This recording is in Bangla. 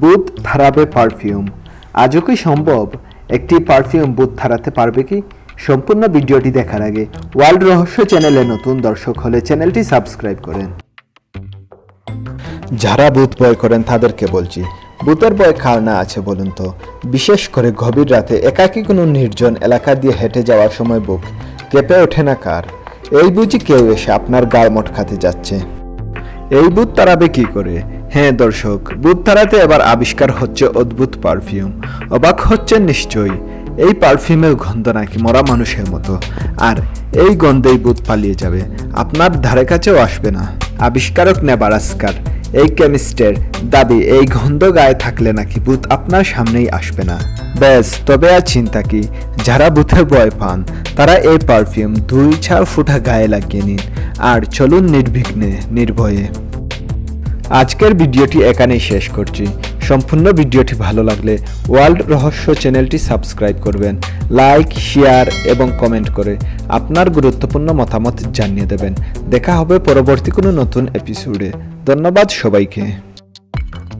বুথ ধারাবে পারফিউম আজও কি সম্ভব? একটি পারফিউম বুথ ধারাতে পারবে কি? সম্পূর্ণ ভিডিওটি দেখার আগে ওয়ার্ল্ড রহস্য চ্যানেলে নতুন দর্শক হলে চ্যানেলটি সাবস্ক্রাইব করেন। যারা বুথ বয় করেন তাদেরকে বলছি বুথের বয় কার না আছে বলুন তো? বিশেষ করে গভীর রাতে একাকী কোনো নির্জন এলাকা দিয়ে হেঁটে যাওয়ার সময় বুক কেঁপে ওঠে না কার? এই বুঝি কেউ এসে আপনার গায়ে মট খাতে যাচ্ছে। এই বুথ তারাবে কি করে? হ্যাঁ দর্শক বুথ তারাতে এবার আবিষ্কার হচ্ছে অদ্ভুত পারফিউম। অবাক হচ্ছেন নিশ্চয়ই, এই পারফিউমের গন্ধ নাকি মরা মানুষের মতো। আর এই গন্ধেই বুথ পালিয়ে যাবে, আপনার ধারে কাছেও আসবে না। আবিষ্কারক নেবারাস্কার, এই কেমিস্টের দাবি, এই গন্ধ গায়ে থাকলে নাকি বুথ আপনার সামনেই আসবে না। ব্যাস, তবে আর চিন্তা কি, যারা বুথের ভয় পান, তারা এই পারফিউম দুই চার ফুটা গায়ে লাগিয়ে নিন। আর চলুন নির্বিঘ্নে, নির্ভয়ে। আজকের ভিডিওটি এখানেই শেষ করছি। সম্পূর্ণ ভিডিওটি ভালো লাগলে ওয়ার্ল্ড রহস্য চ্যানেলটি সাবস্ক্রাইব করবেন, লাইক, শেয়ার এবং কমেন্ট করে আপনার গুরুত্বপূর্ণ মতামত জানিয়ে দেবেন। দেখা হবে পরবর্তী কোনো নতুন এপিসোডে ধন্যবাদ সবাইকে।